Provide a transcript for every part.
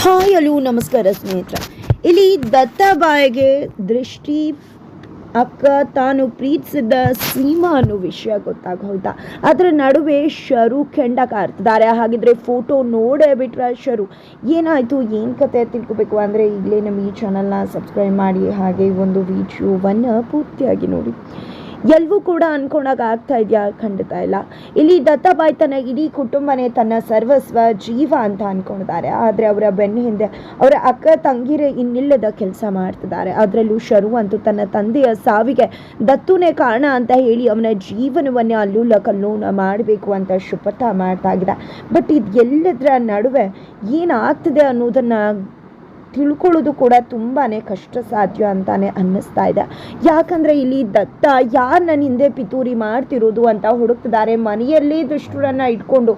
Hi hello, ನಮಸ್ಕಾರ ಸ್ನೇಹಿತರ. ಇಲ್ಲಿ ದತ್ತಾಬಾಯಿಗೆ ದೃಷ್ಟಿ ಅಕ್ಕ ತಾನು ಪ್ರೀತಿಸಿದ್ದ ಸೀಮಾ ಅನ್ನೋ ವಿಷಯ ಗೊತ್ತಾಗೋಯ್ತಾ ಅದರ ನಡುವೆ ಶರು ಕೆಂಡ ಕಾರ್ತಿದ್ದಾರೆ. ಹಾಗಿದ್ರೆ ಫೋಟೋ ನೋಡೇ ಬಿಟ್ರ ಶರು, ಏನಾಯಿತು? ಏನು ಕತೆ ತಿಳ್ಕೊಬೇಕು? ಅಂದರೆ ಈಗಲೇ ನಮ್ಮ ಈ ಚಾನಲ್ನ ಸಬ್ಸ್ಕ್ರೈಬ್ ಮಾಡಿ ಹಾಗೆ ಒಂದು ವಿಡಿಯೋವನ್ನು ಪೂರ್ತಿಯಾಗಿ ನೋಡಿ. ಎಲ್ಲವೂ ಕೂಡ ಅನ್ಕೊಂಡಾಗ ಆಗ್ತಾ ಇದೆಯಾ? ಖಂಡಿತ ಇಲ್ಲ. ಇಲ್ಲಿ ದತ್ತಾಬಾಯಿ ತನ್ನ ಇಡೀ ಕುಟುಂಬನೇ ತನ್ನ ಸರ್ವಸ್ವ ಜೀವ ಅಂತ ಅನ್ಕೊಂಡಿದ್ದಾರೆ. ಆದರೆ ಅವರ ಬೆನ್ನ ಹಿಂದೆ ಅವರ ಅಕ್ಕ ತಂಗಿರೇ ಇನ್ನಿಲ್ಲದ ಕೆಲಸ ಮಾಡ್ತಿದ್ದಾರೆ. ಅದರಲ್ಲೂ ಶರು ಅಂತೂ ತನ್ನ ತಂದೆಯ ಸಾವಿಗೆ ದತ್ತುನೇ ಕಾರಣ ಅಂತ ಹೇಳಿ ಅವನ ಜೀವನವನ್ನೇ ಅಲ್ಲೂಲ ಕಲ್ಲೂನ ಮಾಡಬೇಕು ಅಂತ ಶಪಥ ಮಾಡ್ತಾ ಇದ್ದ. ಬಟ್ ಇದು ಎಲ್ಲದರ ನಡುವೆ ಏನಾಗ್ತಿದೆ ಅನ್ನೋದನ್ನು ತಿಳ್ಕೊಳ್ಳೋದು ಕೂಡ ತುಂಬಾ ಕಷ್ಟ ಸಾಧ್ಯ ಅಂತಾನೆ ಅನ್ನಿಸ್ತಾ ಇದೆ. ಯಾಕಂದರೆ ಇಲ್ಲಿ ದತ್ತ ಯಾರು ನನ್ನ ಹಿಂದೆ ಪಿತೂರಿ ಮಾಡ್ತಿರೋದು ಅಂತ ಹುಡುಕ್ತಿದ್ದಾರೆ. ಮನೆಯಲ್ಲೇ ದುಷ್ಟರನ್ನ ಇಟ್ಕೊಂಡು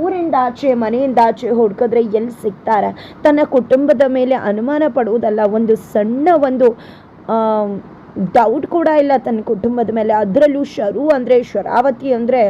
ಊರಿಂದ ಆಚೆ ಮನೆಯಿಂದ ಆಚೆ ಹುಡ್ಕಿದ್ರೆ ಎಲ್ಲಿ ಸಿಗ್ತಾರೆ? ತನ್ನ ಕುಟುಂಬದ ಮೇಲೆ ಅನುಮಾನ ಪಡುವುದಲ್ಲ, ಒಂದು ಸಣ್ಣ ಒಂದು ಡೌಟ್ ಕೂಡ ಇಲ್ಲ ತನ್ನ ಕುಟುಂಬದ ಮೇಲೆ. ಅದರಲ್ಲೂ ಶರು ಅಂದರೆ, ಶರಾವತಿ ಅಂದರೆ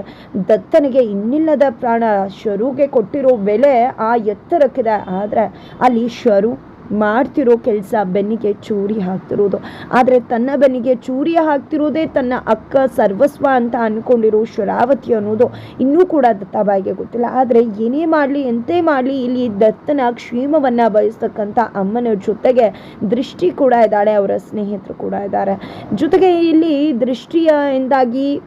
ದತ್ತನಿಗೆ ಇನ್ನಿಲ್ಲದ ಪ್ರಾಣ. ಶರುಗೆ ಕೊಟ್ಟಿರೋ ಬೆಲೆ ಆ ಎತ್ತರಕ್ಕಿದೆ. ಆದರೆ ಅಲ್ಲಿ ಶರು ಮಾಡ್ತಿರೋ ಕೆಲಸ ಬೆನ್ನಿಗೆ ಚೂರಿ ಹಾಕ್ತಿರೋದು. ಆದರೆ ತನ್ನ ಬೆನ್ನಿಗೆ ಚೂರಿ ಹಾಕ್ತಿರೋದೇ ತನ್ನ ಅಕ್ಕ ಸರ್ವಸ್ವ ಅಂತ ಅಂದ್ಕೊಂಡಿರೋ ಶರಾವತಿ ಅನ್ನೋದು ಇನ್ನೂ ಕೂಡ ದತ್ತಾಬಾಯಿಗೆ ಗೊತ್ತಿಲ್ಲ. ಆದರೆ ಏನೇ ಮಾಡಲಿ, ಎಂತೇ ಮಾಡಲಿ, ಇಲ್ಲಿ ದತ್ತನ ಕ್ಷೇಮವನ್ನು ಬಯಸ್ತಕ್ಕಂಥ ಅಮ್ಮನ ಜೊತೆಗೆ ದೃಷ್ಟಿ ಕೂಡ ಇದ್ದಾಳೆ, ಅವರ ಸ್ನೇಹಿತರು ಕೂಡ ಇದ್ದಾರೆ. ಜೊತೆಗೆ ಇಲ್ಲಿ ದೃಷ್ಟಿಯಿಂದಾಗಿ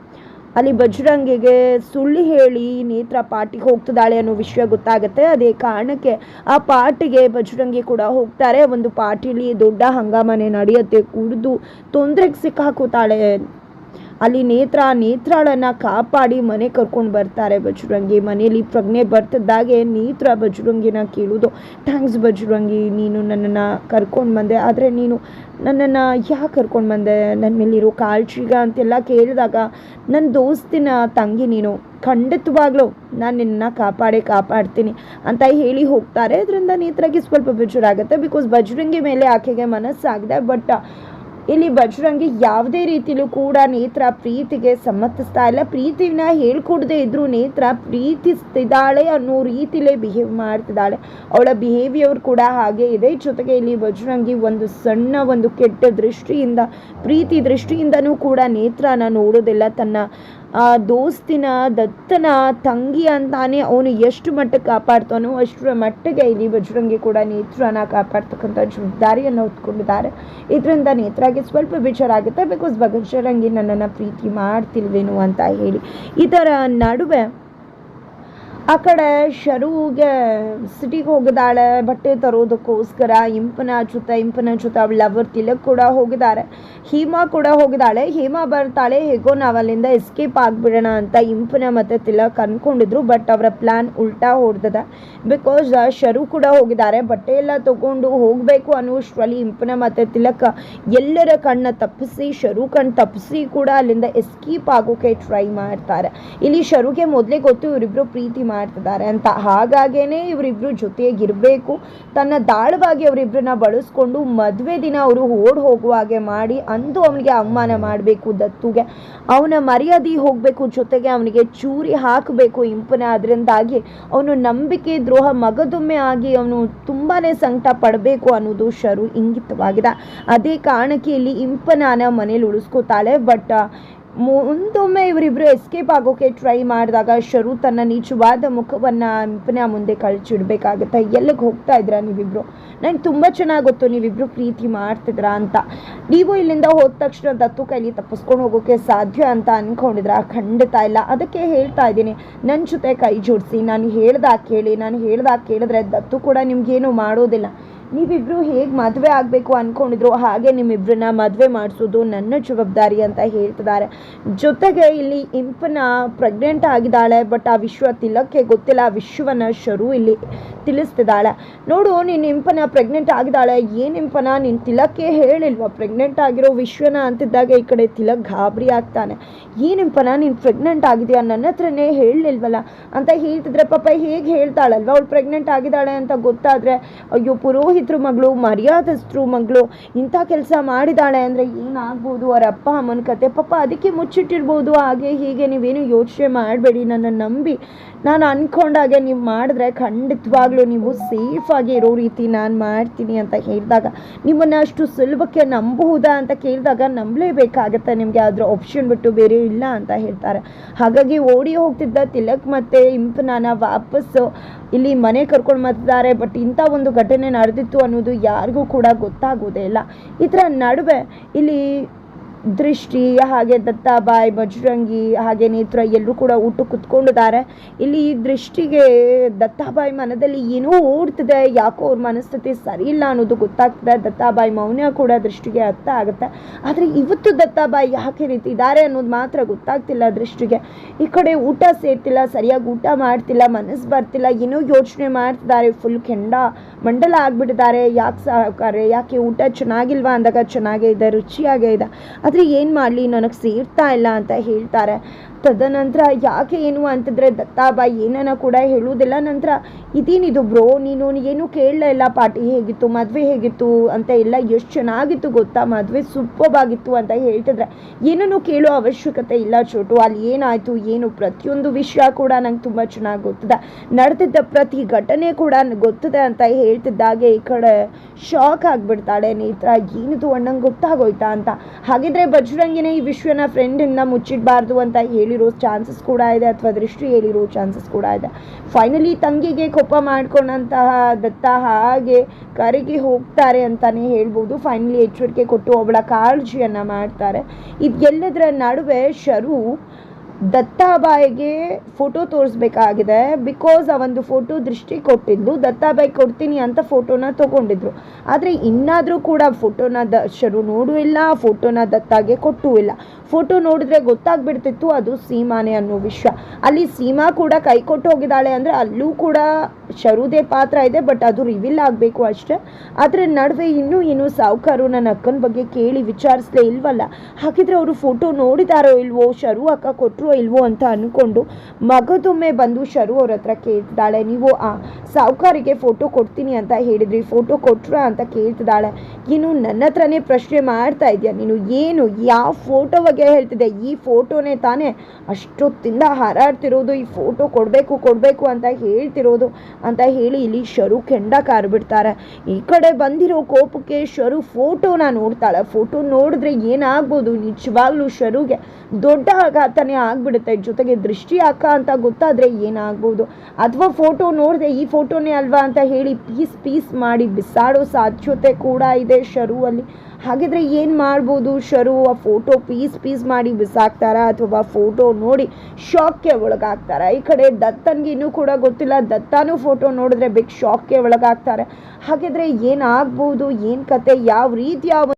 ಅಲ್ಲಿ ಬಜರಂಗಿಗೆ ಸುಳ್ಳು ಹೇಳಿ ನೇತ್ರ ಪಾರ್ಟಿಗೆ ಹೋಗ್ತಿದ್ದಾಳೆ ಅನ್ನೋ ವಿಷಯ ಗೊತ್ತಾಗುತ್ತೆ. ಅದೇ ಕಾರಣಕ್ಕೆ ಆ ಪಾರ್ಟಿಗೆ ಬಜರಂಗಿ ಕೂಡ ಹೋಗ್ತಾರೆ. ಒಂದು ಪಾರ್ಟಿಲಿ ದೊಡ್ಡ ಹಂಗಾಮನೆ ನಡೆಯುತ್ತೆ. ಕುಡಿದು ತೊಂದರೆಗೆ ಸಿಕ್ಕಾಕೋತಾಳೆ. ಅಲ್ಲಿ ನೇತ್ರ, ನೇತ್ರಾಳನ್ನ ಕಾಪಾಡಿ ಮನೆ ಕರ್ಕೊಂಡು ಬರ್ತಾರೆ ಬಜರಂಗಿ. ಮನೆಯಲ್ಲಿ ಪ್ರಜ್ಞೆ ಬರ್ತಿದ್ದಾಗೆ ನೇತ್ರ ಬಜರಂಗಿನ ಕೇಳೋದು ಥ್ಯಾಂಕ್ಸ್ ಬಜರಂಗಿ, ನೀನು ನನ್ನನ್ನು ಕರ್ಕೊಂಡು ಬಂದೆ. ಆದರೆ ನೀನು ನನ್ನನ್ನು ಯಾಕೆ ಕರ್ಕೊಂಡು ಬಂದೆ? ನನ್ನ ಮೇಲಿರೋ ಕಾಳಜಿಗ ಅಂತೆಲ್ಲ ಕೇಳಿದಾಗ ನನ್ನ ದೋಸ್ತಿನ ತಂಗಿ ನೀನು ಖಂಡಿತವಾಗ್ಲೂ ನಾನು ನಿನ್ನ ಕಾಪಾಡೇ ಕಾಪಾಡ್ತೀನಿ ಅಂತ ಹೇಳಿ ಹೋಗ್ತಾರೆ. ಅದರಿಂದ ನೇತ್ರಾಗೆ ಸ್ವಲ್ಪ ಬೇಜಾರಾಗುತ್ತೆ. ಬಿಕಾಸ್ ಬಜರಂಗಿ ಮೇಲೆ ಆಕೆಗೆ ಮನಸ್ಸಾಗಿದೆ. ಬಟ್ ಇಲ್ಲಿ ಬಜರಂಗಿ ಯಾವುದೇ ರೀತಿಲೂ ಕೂಡ ನೇತ್ರ ಪ್ರೀತಿಗೆ ಸಮ್ಮತಿಸ್ತಾ ಇಲ್ಲ. ಪ್ರೀತಿನ ಹೇಳ್ಕೊಡದೆ ಇದ್ರು ನೇತ್ರ ಪ್ರೀತಿಸ್ತಿದ್ದಾಳೆ ಅನ್ನೋ ರೀತಿಲೇ ಬಿಹೇವ್ ಮಾಡ್ತಿದ್ದಾಳೆ. ಅವಳ ಬಿಹೇವಿಯರ್ ಕೂಡ ಹಾಗೆ ಇದೆ. ಜೊತೆಗೆ ಇಲ್ಲಿ ಬಜರಂಗಿ ಒಂದು ಸಣ್ಣ ಒಂದು ಕೆಟ್ಟ ದೃಷ್ಟಿಯಿಂದ, ಪ್ರೀತಿ ದೃಷ್ಟಿಯಿಂದನೂ ಕೂಡ ನೇತ್ರನ ನೋಡೋದಿಲ್ಲ. ತನ್ನ ದೋಸ್ತಿನ, ದತ್ತನ, ತಂಗಿ ಅಂತಾನೆ ಅವನು ಎಷ್ಟು ಮಟ್ಟಕ್ಕೆ ಕಾಪಾಡ್ತಾನೋ ಅಷ್ಟರ ಮಟ್ಟಿಗೆ ಇಲ್ಲಿ ಬಜರಂಗಿ ಕೂಡ ನೇತ್ರನ ಕಾಪಾಡ್ತಕ್ಕಂಥ ಜವಾಬ್ದಾರಿಯನ್ನು ಹೊತ್ಕೊಂಡಿದ್ದಾರೆ. ಇದರಿಂದ ನೇತ್ರಾಗೆ ಸ್ವಲ್ಪ ಬೇಜಾರಾಗುತ್ತೆ ಬಿಕಾಸ್ ಬಜರಂಗಿ ನನ್ನನ್ನು ಪ್ರೀತಿ ಮಾಡ್ತಿಲ್ವೇನು ಅಂತ ಹೇಳಿ. ಇದರ ನಡುವೆ ಆ ಕಡೆ ಶರುಗೆ ಸಿಟಿಗೆ ಹೋಗಿದ್ದಾಳೆ, ಬಟ್ಟೆ ತರೋದಕ್ಕೋಸ್ಕರ ಇಂಪನ ಜೊತೆ ಇಂಪನ ಜೊತೆ ಅವಳ ಲವರ್ ತಿಲಕ್ ಕೂಡ ಹೋಗಿದ್ದಾರೆ. ಹೀಮಾ ಕೂಡ ಹೋಗಿದ್ದಾಳೆ. ಹೀಮಾ ಬರ್ತಾಳೆ, ಹೇಗೋ ನಾವು ಅಲ್ಲಿಂದ ಎಸ್ಕೇಪ್ ಆಗಿಬಿಡೋಣ ಅಂತ ಇಂಪನ ಮತ್ತು ತಿಲಕ್ ಅನ್ಕೊಂಡಿದ್ರು ಬಟ್ ಅವರ ಪ್ಲ್ಯಾನ್ ಉಲ್ಟಾ ಹೊಡೆದಿದೆ. ಬಿಕಾಸ್ ಶರು ಕೂಡ ಹೋಗಿದ್ದಾರೆ, ಬಟ್ಟೆ ಎಲ್ಲ ತಗೊಂಡು ಹೋಗಬೇಕು ಅನ್ನೋಷ್ಟರಲ್ಲಿ ಇಂಪನ ಮತ್ತು ತಿಲಕ್ ಎಲ್ಲರ ಕಣ್ಣ ತಪ್ಪಿಸಿ, ಶರು ಕಣ್ಣು ತಪ್ಪಿಸಿ ಕೂಡ ಅಲ್ಲಿಂದ ಎಸ್ಕೇಪ್ ಆಗೋಕೆ ಟ್ರೈ ಮಾಡ್ತಾರೆ. ಇಲ್ಲಿ ಶರುಗೆ ಮೊದಲೇ ಗೊತ್ತು ಇವರಿಬ್ಬರು ಪ್ರೀತಿ ಮಾಡ್ತಿದ್ದಾರೆ ಅಂತ. ಹಾಗಾಗೇನೆ ಇವರಿಬ್ರು ಜೊತೆಗಿರಬೇಕು. ತನ್ನ ದಾಳವಾಗಿ ಅವರಿಬ್ರನ್ನ ಬಳಸ್ಕೊಂಡು ಮದುವೆ ದಿನ ಅವರು ಓಡ್ ಹೋಗುವ ಹಾಗೆ ಮಾಡಿ ಅಂದು ಅವನಿಗೆ ಅವಮಾನ ಮಾಡಬೇಕು ದತ್ತುಗೆ. ಅವನ ಮರ್ಯಾದೆ ಹೋಗಬೇಕು ಜೊತೆಗೆ ಅವನಿಗೆ ಚೂರಿ ಹಾಕಬೇಕು ಇಂಪನ. ಅದರಿಂದಾಗಿ ಅವನು ನಂಬಿಕೆ, ದ್ರೋಹ, ಮಗದೊಮ್ಮೆ ಆಗಿ ಅವನು ತುಂಬಾನೇ ಸಂಕಟ ಪಡಬೇಕು ಅನ್ನೋದು ಶರು ಇಂಗಿತವಾಗಿದೆ. ಅದೇ ಕಾರಣಕ್ಕೆ ಇಲ್ಲಿ ಇಂಪನಾನ ಮನೇಲಿ ಉಳಿಸ್ಕೋತಾಳೆ. ಬಟ್ ಮುಂದೊಮ್ಮೆ ಇವರಿಬ್ಬರು ಎಸ್ಕೇಪ್ ಆಗೋಕೆ ಟ್ರೈ ಮಾಡಿದಾಗ ಶರು ತನ್ನ ನಿಜವಾದ ಮುಖವನ್ನು ಇಂಪನ ಮುಂದೆ ಕಳ್ಚಿಡ್ಬೇಕಾಗತ್ತೆ. ಎಲ್ಲಿಗೆ ಹೋಗ್ತಾ ಇದ್ರ ನೀವಿಬ್ರು? ನಂಗೆ ತುಂಬ ಚೆನ್ನಾಗಿ ಗೊತ್ತು, ನೀವಿಬ್ರು ಪ್ರೀತಿ ಮಾಡ್ತಿದ್ರ ಅಂತ. ನೀವು ಇಲ್ಲಿಂದ ಹೋದ ತಕ್ಷಣ ದತ್ತು ಕೈಲಿ ತಪ್ಪಿಸ್ಕೊಂಡು ಹೋಗೋಕೆ ಸಾಧ್ಯ ಅಂತ ಅನ್ಕೊಂಡಿದ್ರ ಖಂಡಿತ ಇಲ್ಲ. ಅದಕ್ಕೆ ಹೇಳ್ತಾ ಇದ್ದೀನಿ. ನನ್ನ ಜೊತೆ ಕೈ ಜೋಡಿಸಿ. ನಾನು ಹೇಳ್ದಾಗ ಕೇಳಿ, ನಾನು ಹೇಳ್ದಾಗ ಕೇಳಿದ್ರೆ ದತ್ತು ಕೂಡ ನಿಮ್ಗೇನು ಮಾಡೋದಿಲ್ಲ. ನೀವಿಬ್ರು ಹೇಗೆ ಮದುವೆ ಆಗಬೇಕು ಅಂದ್ಕೊಂಡಿದ್ರು ಹಾಗೆ ನಿಮ್ಮಿಬ್ಬರನ್ನ ಮದುವೆ ಮಾಡಿಸೋದು ನನ್ನ ಜವಾಬ್ದಾರಿ ಅಂತ ಹೇಳ್ತಿದ್ದಾರೆ. ಜೊತೆಗೆ ಇಲ್ಲಿ ಇಂಪನ ಪ್ರೆಗ್ನೆಂಟ್ ಆಗಿದ್ದಾಳೆ ಬಟ್ ಆ ವಿಶ್ವ ತಿಲಕ್ಕೆ ಗೊತ್ತಿಲ್ಲ. ವಿಶ್ವನ ಶರು ಇಲ್ಲಿ ತಿಳಿಸ್ತಿದ್ದಾಳೆ. ನೋಡು, ನೀನು ಇಂಪನ ಪ್ರೆಗ್ನೆಂಟ್ ಆಗಿದ್ದಾಳೆ. ಏನು ಇಂಪನ ನೀನು ತಿಲಕ್ಕೆ ಹೇಳಿಲ್ವಾ? ಪ್ರೆಗ್ನೆಂಟ್ ಆಗಿರೋ ವಿಶ್ವನ ಅಂತಿದ್ದಾಗ ಈ ಕಡೆ ತಿಲಕ್ ಗಾಬರಿ ಆಗ್ತಾನೆ. ಏನು ಇಂಪನ ನೀನು ಪ್ರೆಗ್ನೆಂಟ್ ಆಗಿದೆಯಾ? ನನ್ನ ಹತ್ರನೇ ಹೇಳಲಿಲ್ವಲ್ಲ? ಅಂತ ಹೇಳ್ತಿದ್ರೆ ಪಾಪ ಹೇಗೆ ಹೇಳ್ತಾಳಲ್ವ? ಅವಳು ಪ್ರೆಗ್ನೆಂಟ್ ಆಗಿದ್ದಾಳೆ ಅಂತ ಗೊತ್ತಾದರೆ, ಅಯ್ಯೋ ಪುರೋಹಿತ ಪುರೋಹಿತರು ಮಗಳು ಮರ್ಯಾದಸ್ತ್ರು ಮಗಳು, ಇಂಥ ಕೆಲಸ ಮಾಡಿದಾಳೆ ಅಂದರೆ ಏನಾಗ್ಬೋದು? ಅವರ ಅಪ್ಪ ಅಮ್ಮನ ಕತೆ. ಪಾಪ ಅದಕ್ಕೆ ಮುಚ್ಚಿಟ್ಟಿರ್ಬೋದು. ಹಾಗೆ ಹೀಗೆ ನೀವೇನು ಯೋಚನೆ ಮಾಡಬೇಡಿ. ನನ್ನ ನಂಬಿ ನಾನು ಅಂದ್ಕೊಂಡಾಗೆ ನೀವು ಮಾಡಿದ್ರೆ ಖಂಡಿತವಾಗ್ಲೂ ನೀವು ಸೇಫಾಗಿ ಇರೋ ರೀತಿ ನಾನು ಮಾಡ್ತೀನಿ ಅಂತ ಹೇಳಿದಾಗ ನಿಮ್ಮನ್ನು ಅಷ್ಟು ಸುಲಭಕ್ಕೆ ನಂಬಬಹುದಾ ಅಂತ ಕೇಳಿದಾಗ ನಂಬಲೇಬೇಕಾಗತ್ತೆ. ನಿಮಗೆ ಅದರ ಆಪ್ಷನ್ ಬಿಟ್ಟು ಬೇರೆ ಇಲ್ಲ ಅಂತ ಹೇಳ್ತಾರೆ. ಹಾಗಾಗಿ ಓಡಿ ಹೋಗ್ತಿದ್ದ ತಿಲಕ್ ಮತ್ತು ಇಂಪನಾನ ವಾಪಸ್ಸು ಇಲ್ಲಿ ಮನೆ ಕರ್ಕೊಂಡು ಬರ್ತಿದ್ದಾರೆ. ಬಟ್ ಇಂಥ ಒಂದು ಘಟನೆ ನಡೆದಿತ್ತು ಅನ್ನೋದು ಯಾರಿಗೂ ಕೂಡ ಗೊತ್ತಾಗೋದೇ ಇಲ್ಲ. ಇದರ ನಡುವೆ ಇಲ್ಲಿ ದೃಷ್ಟಿ, ಹಾಗೆ ದತ್ತಾಬಾಯಿ ಬಜರಂಗಿ, ಹಾಗೆ ನೇತ್ರ ಎಲ್ಲರೂ ಕೂಡ ಊಟಕ್ಕೆ ಕುತ್ಕೊಂಡಿದ್ದಾರೆ. ಇಲ್ಲಿ ಈ ದೃಷ್ಟಿಗೆ ದತ್ತಾಬಾಯಿ ಮನದಲ್ಲಿ ಏನೋ ಓಡ್ತಿದೆ ಯಾಕೋ ಅವ್ರ ಮನಸ್ಥಿತಿ ಸರಿ ಇಲ್ಲ ಅನ್ನೋದು ಗೊತ್ತಾಗ್ತದೆ. ದತ್ತಾಬಾಯಿ ಮೌನ ಕೂಡ ದೃಷ್ಟಿಗೆ ಅರ್ಥ ಆಗುತ್ತೆ. ಆದರೆ ಇವತ್ತು ದತ್ತಾಬಾಯಿ ಯಾಕೆ ರೀತಿ ಇದ್ದಾರೆ ಅನ್ನೋದು ಮಾತ್ರ ಗೊತ್ತಾಗ್ತಿಲ್ಲ ದೃಷ್ಟಿಗೆ. ಈ ಕಡೆ ಊಟ ಸೇರ್ತಿಲ್ಲ, ಸರಿಯಾಗಿ ಊಟ ಮಾಡ್ತಿಲ್ಲ, ಮನಸ್ಸು ಬರ್ತಿಲ್ಲ, ಏನೋ ಯೋಚನೆ ಮಾಡ್ತಿದ್ದಾರೆ. ಫುಲ್ ಕೆಂಡ ಮಂಡಲ ಆಗ್ಬಿಟ್ಟಿದ್ದಾರೆ. ಯಾಕೆ ಸಾಕಾರೆ ಯಾಕೆ ಊಟ ಚೆನ್ನಾಗಿಲ್ವಾ ಅಂದಾಗ ಚೆನ್ನಾಗೇ ಇದೆ, ರುಚಿಯಾಗೇ ಇದೆ. ಆದರೆ ಏನು ಮಾಡಲಿ? ನನಗೆ ಸೇರ್ತಾ ಇಲ್ಲ ಅಂತ ಹೇಳ್ತಾರೆ. ತದನಂತರ ಯಾಕೆ ಏನು ಅಂತಂದರೆ ದತ್ತಾಬಾಯಿ ಏನನ್ನ ಕೂಡ ಹೇಳುವುದಿಲ್ಲ. ನಂತರ ಇದೇನಿದು ಬ್ರೋ, ನೀನು ಏನು ಕೇಳಲೇ ಇಲ್ಲ ಪಾರ್ಟಿ ಹೇಗಿತ್ತು, ಮದುವೆ ಹೇಗಿತ್ತು ಅಂತ ಎಲ್ಲ ಎಷ್ಟು ಚೆನ್ನಾಗಿತ್ತು ಗೊತ್ತಾ? ಮದುವೆ ಸೂಪರ್ಬಾಗಿತ್ತು ಅಂತ ಹೇಳ್ತಿದ್ರೆ ಏನನ್ನು ಕೇಳೋ ಅವಶ್ಯಕತೆ ಇಲ್ಲ ಚೋಟು. ಅಲ್ಲಿ ಏನಾಯಿತು, ಏನು, ಪ್ರತಿಯೊಂದು ವಿಷಯ ಕೂಡ ನಂಗೆ ತುಂಬ ಚೆನ್ನಾಗಿ ಗೊತ್ತಿದೆ. ನಡೆದಿದ್ದ ಪ್ರತಿ ಘಟನೆ ಕೂಡ ಗೊತ್ತಿದೆ ಅಂತ ಹೇಳ್ತಿದ್ದಾಗೆ ಈ ಕಡೆ ಶಾಕ್ ಆಗಿಬಿಡ್ತಾಳೆ ನೇತ್ರ. ಏನಿದು ಅಣ್ಣಂಗೆ ಗೊತ್ತಾಗೋಯ್ತಾ ಅಂತ. ಹಾಗಿದ್ರೆ ಬಜರಂಗಿನೇ ಈ ವಿಶ್ವನ ಫ್ರೆಂಡಿಂದ ಮುಚ್ಚಿಡಬಾರ್ದು ಅಂತ ಹೇಳಿರೋ ಚಾನ್ಸಸ್ ಕೂಡ ಇದೆ ಅಥವಾ ದೃಷ್ಟಿ ಹೇಳಿರೋ ಚಾನ್ಸಸ್ ಕೂಡ ಇದೆ. ಫೈನಲಿ ತಂಗಿಗೆ ಕೋಪ ಮಾಡ್ಕೊಂಡಂತಹ ದತ್ತ ಹಾಗೆ ಕರೆಗೆ ಹೋಗ್ತಾರೆ ಅಂತಾನೆ ಹೇಳ್ಬೋದು. ಫೈನಲಿ ಎಚ್ಚರಿಕೆ ಕೊಟ್ಟು ಅವಳ ಕಾಳಜಿಯನ್ನು ಮಾಡ್ತಾರೆ. ಇದೆಲ್ಲದರ ನಡುವೆ ಶರು ದತ್ತಾಬಾಯಿಗೆ ಫೋಟೋ ತೋರಿಸ್ಬೇಕಾಗಿದೆ ಬಿಕಾಸ್ ಆ ಒಂದು ಫೋಟೋ ದೃಷ್ಟಿ ಕೊಟ್ಟಿದ್ದು, ದತ್ತಾಬಾಯಿ ಕೊಡ್ತೀನಿ ಅಂತ ಫೋಟೋನ ತಗೊಂಡಿದ್ರು. ಆದರೆ ಇನ್ನಾದರೂ ಕೂಡ ಫೋಟೋನ ದ ಶರು ನೋಡೂ ಇಲ್ಲ ಫೋಟೋನ ದತ್ತಾಗೆ ಕೊಟ್ಟೂ ಇಲ್ಲ ಫೋಟೋ ನೋಡಿದ್ರೆ ಗೊತ್ತಾಗ್ಬಿಡ್ತಿತ್ತು ಅದು ಸೀಮಾನೆ ಅನ್ನೋ ವಿಷಯ ಅಲ್ಲಿ ಸೀಮಾ ಕೂಡ ಕೈ ಕೊಟ್ಟು ಹೋಗಿದ್ದಾಳೆ ಅಂದರೆ ಅಲ್ಲೂ ಕೂಡ ಶರುದೇ ಪಾತ್ರ ಇದೆ ಬಟ್ ಅದು ರಿವೀಲ್ ಆಗಬೇಕು ಅಷ್ಟೇ. ಅದರ ನಡುವೆ ಇನ್ನೂ ಏನು ಸಾವುಕಾರು ನನ್ನ ಅಕ್ಕನ ಬಗ್ಗೆ ಕೇಳಿ ವಿಚಾರಿಸ್ಲೇ ಇಲ್ವಲ್ಲ? ಹಾಗಿದ್ರೆ ಅವರು ಫೋಟೋ ನೋಡಿದಾರೋ ಇಲ್ವೋ? ಶರು ಅಕ್ಕ ಕೊಟ್ಟರೋ ಇಲ್ವೋ ಅಂತ ಅಂದ್ಕೊಂಡು ಮಗದೊಮ್ಮೆ ಬಂದು ಶರು ಅವ್ರ ಹತ್ರ ಕೇಳ್ತಿದ್ದಾಳೆ. ನೀವು, ಆ ಸಾಹುಕಾರಿಗೆ ಫೋಟೋ ಕೊಡ್ತೀನಿ ಅಂತ ಹೇಳಿದ್ರಿ. ಫೋಟೋ ಕೊಟ್ರಾ ಅಂತ ಕೇಳ್ತಿದ್ದಾಳೆ. ಇನ್ನು ನನ್ನ ಹತ್ರನೇ ಪ್ರಶ್ನೆ ಮಾಡ್ತಾ ಇದೆಯಾ? ನೀನು ಏನು, ಯಾವ ಫೋಟೋ ಬಗ್ಗೆ ಹೇಳ್ತಿದ್ದೆ ಈ ಫೋಟೋನೇ ತಾನೇ ಅಷ್ಟೊತ್ತಿಂದ ಹಾರಾಡ್ತಿರೋದು. ಈ ಫೋಟೋ ಕೊಡಬೇಕು ಕೊಡಬೇಕು ಅಂತ ಹೇಳ್ತಿರೋದು ಅಂತ ಹೇಳಿ ಇಲ್ಲಿ ಶರು ಕೆಂಡ ಕಾರ್ಬಿಡ್ತಾರೆ ಈ ಕಡೆ ಬಂದಿರೋ ಕೋಪಕ್ಕೆ ಶರು ಫೋಟೋನ ನೋಡ್ತಾಳೆ. ಫೋಟೋ ನೋಡಿದ್ರೆ ಏನಾಗ್ಬೋದು? ನಿಜವಾಗ್ಲೂ ಶರುಗೆ ದೊಡ್ಡ ಆಘಾತನೇ ಆಗ್ಬಿಡುತ್ತೆ. ಜೊತೆಗೆ ದೃಷ್ಟಿ ಅಕ್ಕ ಅಂತ ಗೊತ್ತಾದ್ರೆ ಏನಾಗ್ಬೋದು? ಅಥವಾ ಫೋಟೋ ನೋಡಿದೆ, ಈ ಫೋಟೋನೇ ಅಲ್ವಾ ಅಂತ ಹೇಳಿ ಪೀಸ್ ಪೀಸ್ ಮಾಡಿ ಬಿಸಾಡೋ ಸಾಧ್ಯತೆ ಕೂಡ ಇದೆ ಶರು ಅಲ್ಲಿ ಹಾಗಿದ್ರೆ ಏನು ಮಾಡ್ಬೋದು ಶರು? ಆ ಫೋಟೋ ಪೀಸ್ ಪೀಸ್ ಮಾಡಿ ಬಿಸಾಕ್ತಾರ? ಅಥವಾ ಫೋಟೋ ನೋಡಿ ಶಾಕ್ಗೆ ಒಳಗಾಗ್ತಾರ? ಈ ಕಡೆ ದತ್ತನ್ಗೆ ಇನ್ನೂ ಕೂಡ ಗೊತ್ತಿಲ್ಲ. ದತ್ತಾನು ಫೋಟೋ ನೋಡಿದ್ರೆ ಬಿಗ್ ಶಾಕ್ಗೆ ಒಳಗಾಗ್ತಾರೆ. ಹಾಗಿದ್ರೆ ಏನಾಗ್ಬೋದು? ಏನು ಕತೆ? ಯಾವ ರೀತಿಯ